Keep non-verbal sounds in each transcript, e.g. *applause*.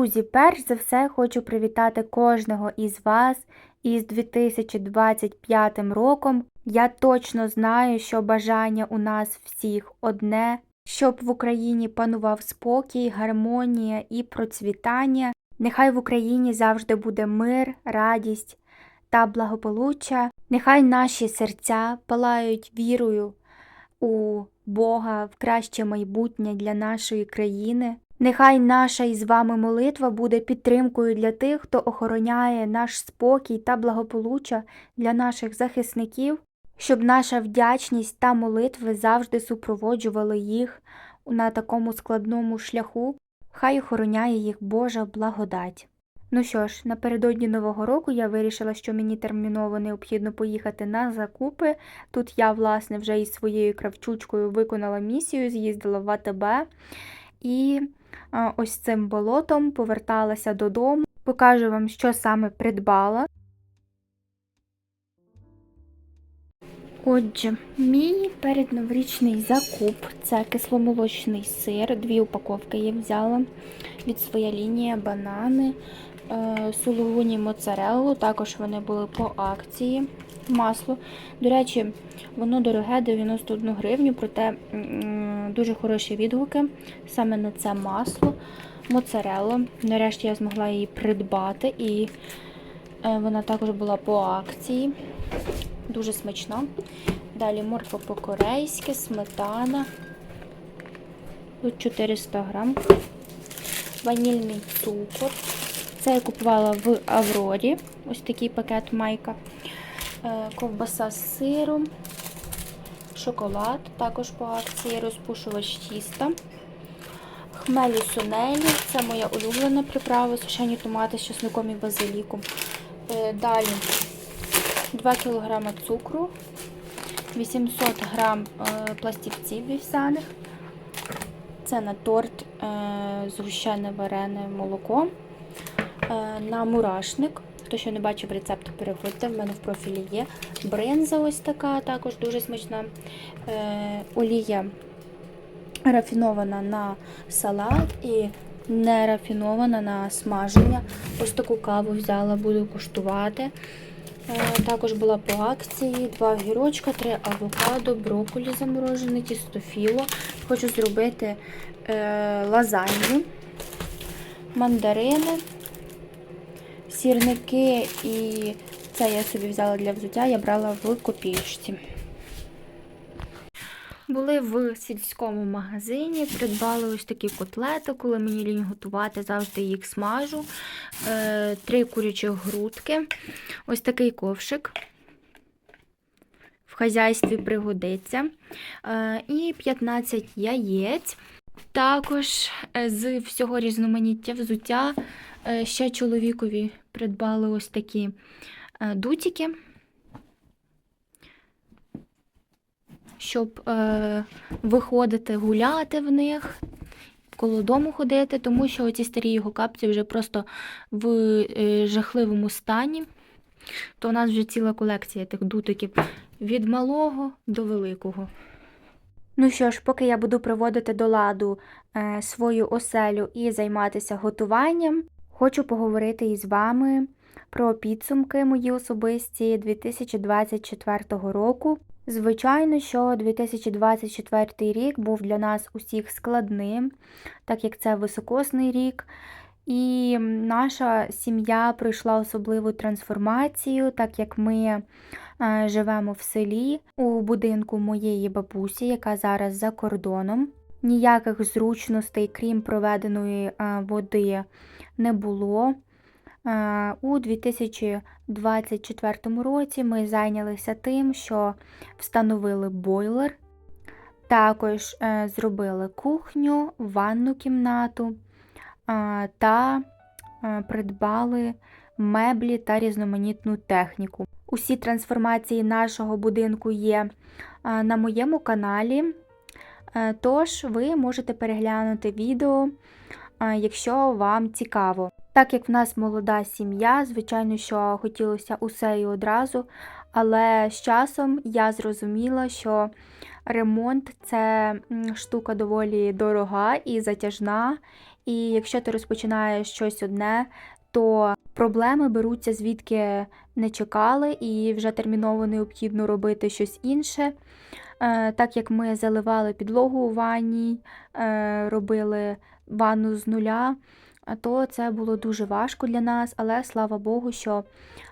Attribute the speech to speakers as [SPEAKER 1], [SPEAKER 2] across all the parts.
[SPEAKER 1] Друзі, перш за все хочу привітати кожного із вас із 2025 роком. Я точно знаю, що бажання у нас всіх одне, щоб в Україні панував спокій, гармонія і процвітання. Нехай в Україні завжди буде мир, радість та благополуччя. Нехай наші серця палають вірою у Бога в краще майбутнє для нашої країни. Нехай наша із вами молитва буде підтримкою для тих, хто охороняє наш спокій та благополуччя для наших захисників, щоб наша вдячність та молитви завжди супроводжували їх на такому складному шляху. Хай охороняє їх Божа благодать. Ну що ж, напередодні Нового року я вирішила, що мені терміново необхідно поїхати на закупи. Тут я, власне, вже із своєю кравчучкою виконала місію, з'їздила в АТБ і ось цим болотом поверталася додому. Покажу вам, що саме придбала. Отже, мій передноворічний закуп це кисломолочний сир, дві упаковки я взяла від своя лінія, банани, е, сулугуні моцареллу, також вони були по акції. Масло. До речі, воно дороге 91 гривню, проте дуже хороші відгуки саме на це масло. Моцарелла. Нарешті я змогла її придбати, і е, вона також була по акції. Дуже смачна. Далі морква по-корейськи, сметана. Тут 400 грам. Ванільний цукор. Це я купувала в Аврорі. Ось такий пакет майка. Е, Ковбаса з сиром, шоколад, також по акції, розпушувач тіста. Хмелі сунелі, це моя улюблена приправа, сушені томати з чесником і базиліком. Е, Далі 2 кг цукру, 800 г пластівців вівсяних. Це на торт е, згущене варене молоко, е, на мурашник. Хто ще не бачив рецепт, переходьте, в мене в профілі є. Бринза ось така, також дуже смачна. Е, олія рафінована на салат і не рафінована на смаження. Ось таку каву взяла, буду куштувати. Е, Також була по акції два огірочка, три авокадо, брокколі заморожене, тістофіло. Хочу зробити е, лазанью, мандарини, сірники і це я собі взяла для взуття, я брала в копійочці. Були в сільському магазині, придбали ось такі котлети, коли мені лінь готувати, завжди їх смажу. Е, Три курячі грудки, ось такий ковшик. В хазяйстві пригодиться. Е, І 15 яєць. Також е, з всього різноманіття взуття е, ще чоловікові придбали ось такі е, дутики. щоб виходити гуляти в них, коло дому ходити, тому що оці старі його капці вже просто в жахливому стані. То у нас вже ціла колекція тих дутиків від малого до великого. Ну що ж, поки я буду приводити до ладу е, свою оселю і займатися готуванням, хочу поговорити із вами про підсумки мої особисті 2024 року. Звичайно, що 2024 рік був для нас усіх складним, так як це високосний рік. І наша сім'я пройшла особливу трансформацію, так як ми живемо в селі у будинку моєї бабусі, яка зараз за кордоном. Ніяких зручностей, крім проведеної е, води, не було. Е, У 2024 році ми зайнялися тим, що встановили бойлер, також е, зробили кухню, ванну кімнату е, та е, придбали меблі та різноманітну техніку. Усі трансформації нашого будинку є е, на моєму каналі, е, тож ви можете переглянути відео, е, якщо вам цікаво. Так як в нас молода сім'я, звичайно, що хотілося усе і одразу, але з часом я зрозуміла, що ремонт це штука доволі дорога і затяжна, І якщо ти розпочинаєш щось одне, то проблеми беруться звідки не чекали, і вже терміново необхідно робити щось інше. Е, Так як ми заливали підлогу у ванні, е, робили ванну з нуля, то це було дуже важко для нас, але слава Богу, що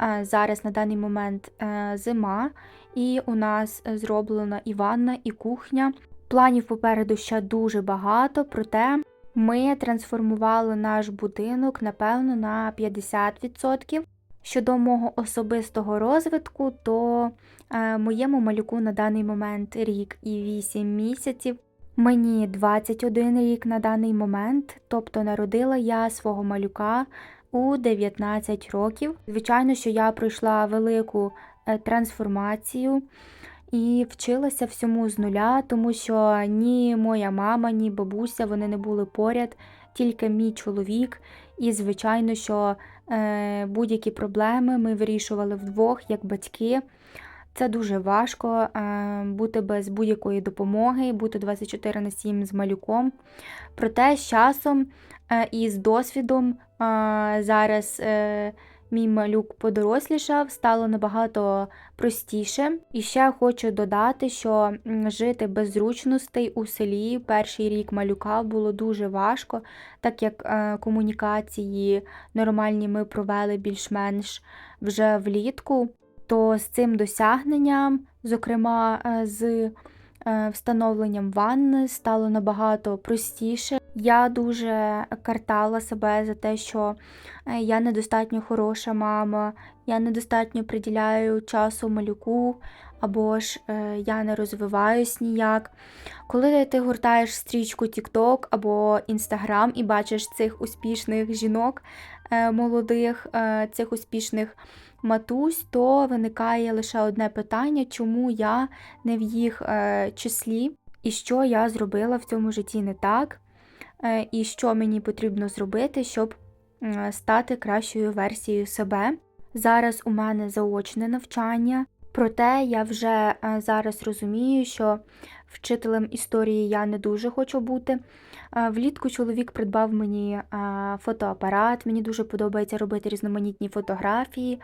[SPEAKER 1] е, зараз на даний момент е, зима, і у нас е, зроблена і ванна, і кухня. Планів попереду ще дуже багато, проте ми трансформували наш будинок, напевно, на 50%. Щодо мого особистого розвитку, то е, моєму малюку на даний момент рік і 8 місяців. Мені 21 рік на даний момент, тобто народила я свого малюка у 19 років. Звичайно, що я пройшла велику е, трансформацію і вчилася всьому з нуля, тому що ні моя мама, ні бабуся вони не були поряд, тільки мій чоловік. І, звичайно, що е, будь-які проблеми ми вирішували вдвох як батьки. Це дуже важко е, бути без будь-якої допомоги, бути 24 на 7 з малюком. Проте з часом е, і з досвідом е, зараз е, мій малюк подорослішав, стало набагато простіше. І ще хочу додати, що жити без зручностей у селі перший рік малюка було дуже важко, так як е, комунікації нормальні ми провели більш-менш вже влітку то з цим досягненням, зокрема е, з е, встановленням ванни, стало набагато простіше. Я дуже картала себе за те, що е, я недостатньо хороша мама, я недостатньо приділяю часу малюку, або ж я не розвиваюсь ніяк. Коли ти гортаєш стрічку TikTok або Instagram і бачиш цих успішних жінок молодих, цих успішних матусь, то виникає лише одне питання, чому я не в їх е, числі, і що я зробила в цьому житті не так, е, і що мені потрібно зробити, щоб е, стати кращою версією себе. Зараз у мене заочне навчання, проте я вже е, зараз розумію, що вчителем історії я не дуже хочу бути. Е, Влітку чоловік придбав мені е, фотоапарат, мені дуже подобається робити різноманітні фотографії.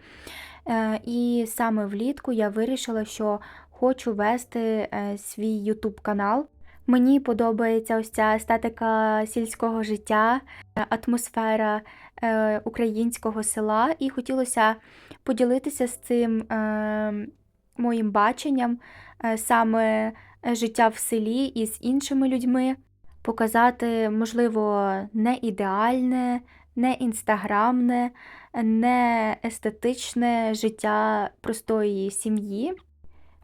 [SPEAKER 1] Е, І саме влітку я вирішила, що хочу вести е, свій YouTube канал. Мені подобається ось ця естетика сільського життя, е, атмосфера е, українського села, і хотілося поділитися з цим е, моїм баченням саме життя в селі із іншими людьми, показати, можливо, не ідеальне, не інстаграмне, не естетичне життя простої сім'ї.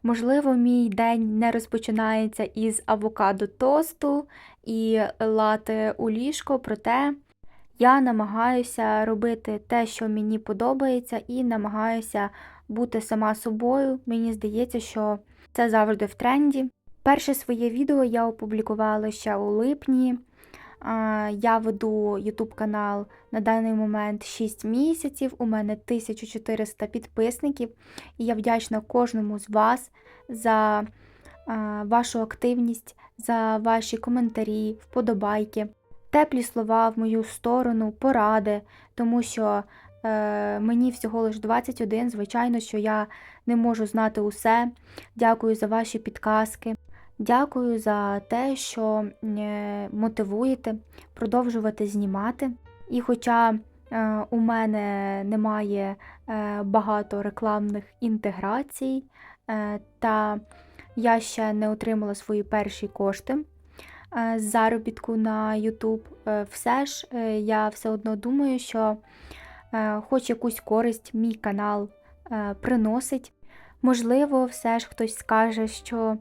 [SPEAKER 1] Можливо, мій день не розпочинається із авокадо тосту і лати у ліжко, проте я намагаюся робити те, що мені подобається, і намагаюся бути сама собою. Мені здається, що це завжди в тренді. Перше своє відео я опублікувала ще у липні. Я веду YouTube канал на даний момент 6 місяців. У мене 1400 підписників, і я вдячна кожному з вас за вашу активність, за ваші коментарі, вподобайки, теплі слова в мою сторону, поради, тому що е, мені всього лиш 21. Звичайно, що я не можу знати усе. Дякую за ваші підказки. Дякую за те, що е, мотивуєте продовжувати знімати. І хоча е, у мене немає е, багато рекламних інтеграцій, та я ще не отримала свої перші кошти з заробітку на YouTube, все ж я все одно думаю, що хоч якусь користь мій канал приносить. Можливо, все ж хтось скаже, що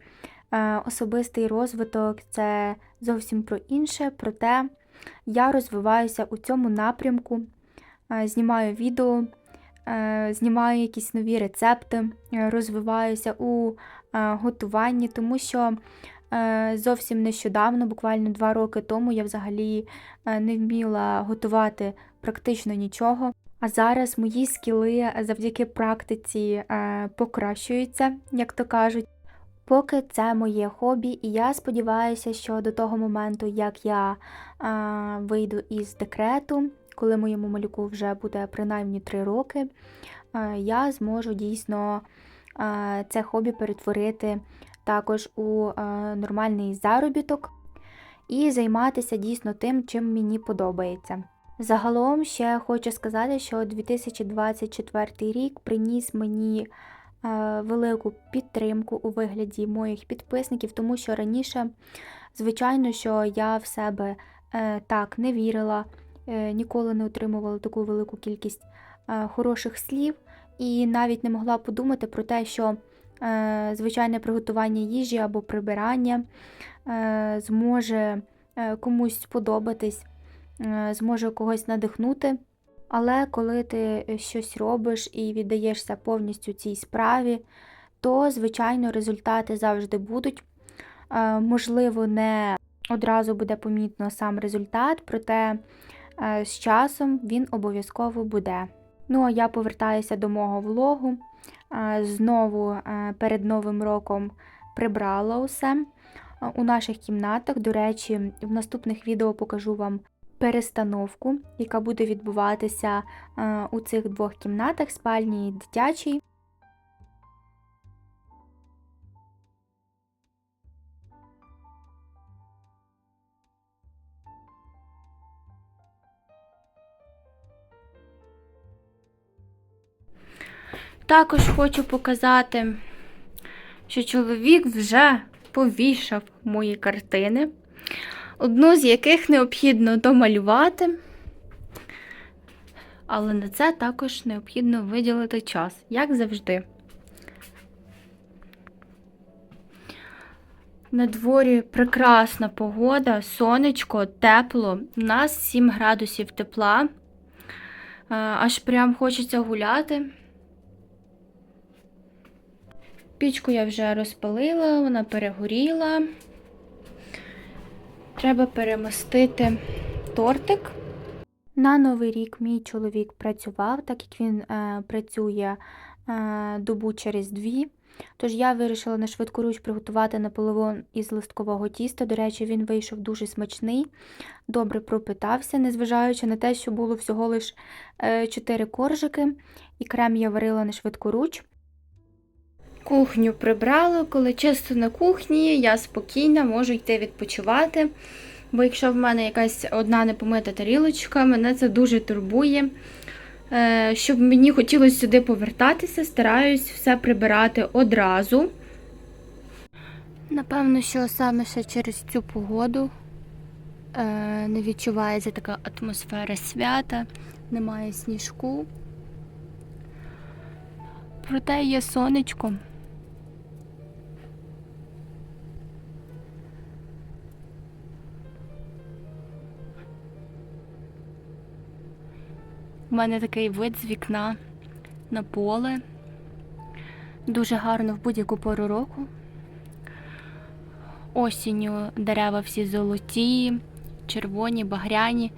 [SPEAKER 1] особистий розвиток це зовсім про інше, проте я розвиваюся у цьому напрямку, е, знімаю відео, е, знімаю якісь нові рецепти, розвиваюся у готуванні, тому що зовсім нещодавно, буквально два роки тому, я взагалі не вміла готувати практично нічого. А зараз мої скіли завдяки практиці покращуються, як то кажуть. Поки це моє хобі, і я сподіваюся, що до того моменту, як я а, вийду із декрету, коли моєму малюку вже буде принаймні 3 роки, а, я зможу дійсно а, це хобі перетворити також у а, нормальний заробіток і займатися дійсно тим, чим мені подобається. Загалом ще хочу сказати, що 2024 рік приніс мені велику підтримку у вигляді моїх підписників, тому що раніше, звичайно, що я в себе е, так не вірила, е, ніколи не отримувала таку велику кількість е, хороших слів, і навіть не могла подумати про те, що е, звичайне приготування їжі або прибирання е, зможе е, комусь сподобатись, е, зможе когось надихнути. Але коли ти щось робиш і віддаєшся повністю цій справі, то, звичайно, результати завжди будуть. Е, Можливо, не одразу буде помітно сам результат, проте е, з часом він обов'язково буде. Ну, а я повертаюся до мого влогу. Е, Знову е, перед Новим роком прибрала усе е, у наших кімнатах. До речі, в наступних відео покажу вам перестановку, яка буде відбуватися е, у цих двох кімнатах спальній і дитячій. Також хочу показати, що чоловік вже повішав мої картини, одну з яких необхідно домалювати. Але на це також необхідно виділити час, як завжди. На дворі прекрасна погода, сонечко, тепло. У нас 7 градусів тепла. Е, Аж прям хочеться гуляти. Пічку я вже розпалила, вона перегоріла. Треба перемостити тортик. На Новий рік мій чоловік працював, так як він е, працює е, добу через дві. Тож я вирішила на швидкоруч приготувати наполеон із листкового тіста. До речі, він вийшов дуже смачний, добре пропитався, незважаючи на те, що було всього лиш 4 коржики, і крем я варила на швидкоруч. Кухню прибрала, коли чисто на кухні, я спокійна, можу йти відпочивати. Бо якщо в мене якась одна непомита тарілочка, мене це дуже турбує. Е, Щоб мені хотілося сюди повертатися, стараюсь все прибирати одразу. Напевно, що саме ще через цю погоду е, не відчувається така атмосфера свята, немає сніжку. Проте є сонечко. У мене такий вид з вікна на поле. Дуже гарно в будь-яку пору року. Осінню дерева всі золоті, червоні, багряні.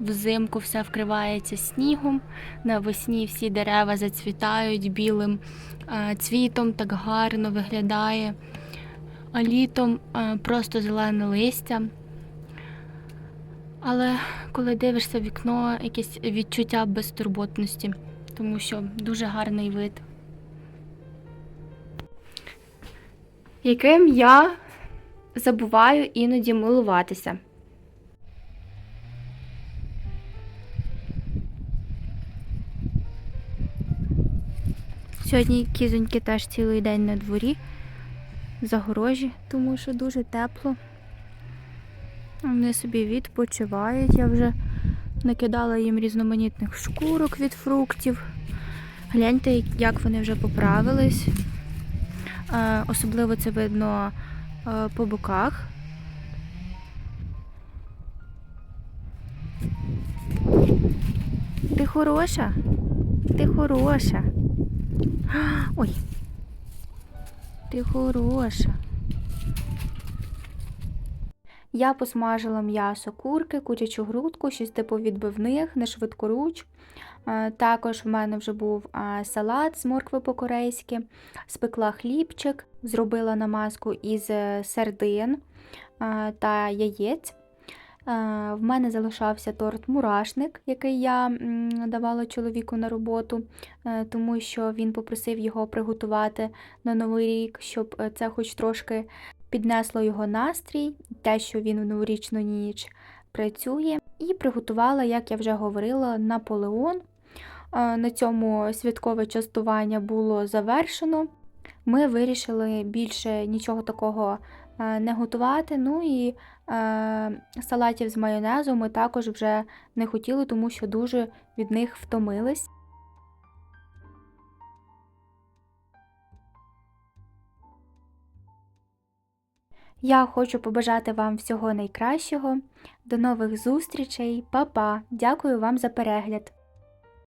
[SPEAKER 1] Взимку все вкривається снігом, навесні всі дерева зацвітають білим е, цвітом, так гарно виглядає, а літом е, просто зелене листя. Але коли дивишся в вікно, якесь відчуття безтурботності, тому що дуже гарний вид. Яким я забуваю іноді милуватися. Сьогодні кізоньки теж цілий день на дворі, загорожі, тому що дуже тепло. Вони собі відпочивають. Я вже накидала їм різноманітних шкурок від фруктів. Гляньте, як вони вже поправились. Е, Особливо це видно е, по боках. Ти хороша? Ти хороша. *gasps* Ой. Ти хороша. Я посмажила м'ясо курки, курячу грудку, щось типу відбивних, на швидкоруч. Е, Також в мене вже був салат з моркви по-корейськи, спекла хлібчик, зробила намазку із е, сардин а, та яєць. Е, В мене залишався торт мурашник, який я давала чоловіку на роботу, е, тому що він попросив його приготувати на Новий рік, щоб е, це хоч трошки піднесло його настрій, те, що він в новорічну ніч працює. І приготувала, як я вже говорила, Наполеон. Е, На цьому святкове частування було завершено. Ми вирішили більше нічого такого е, не готувати. Ну і е, салатів з майонезом ми також вже не хотіли, тому що дуже від них втомились. Я хочу побажати вам всього найкращого. До нових зустрічей, Па-па! Дякую вам за перегляд!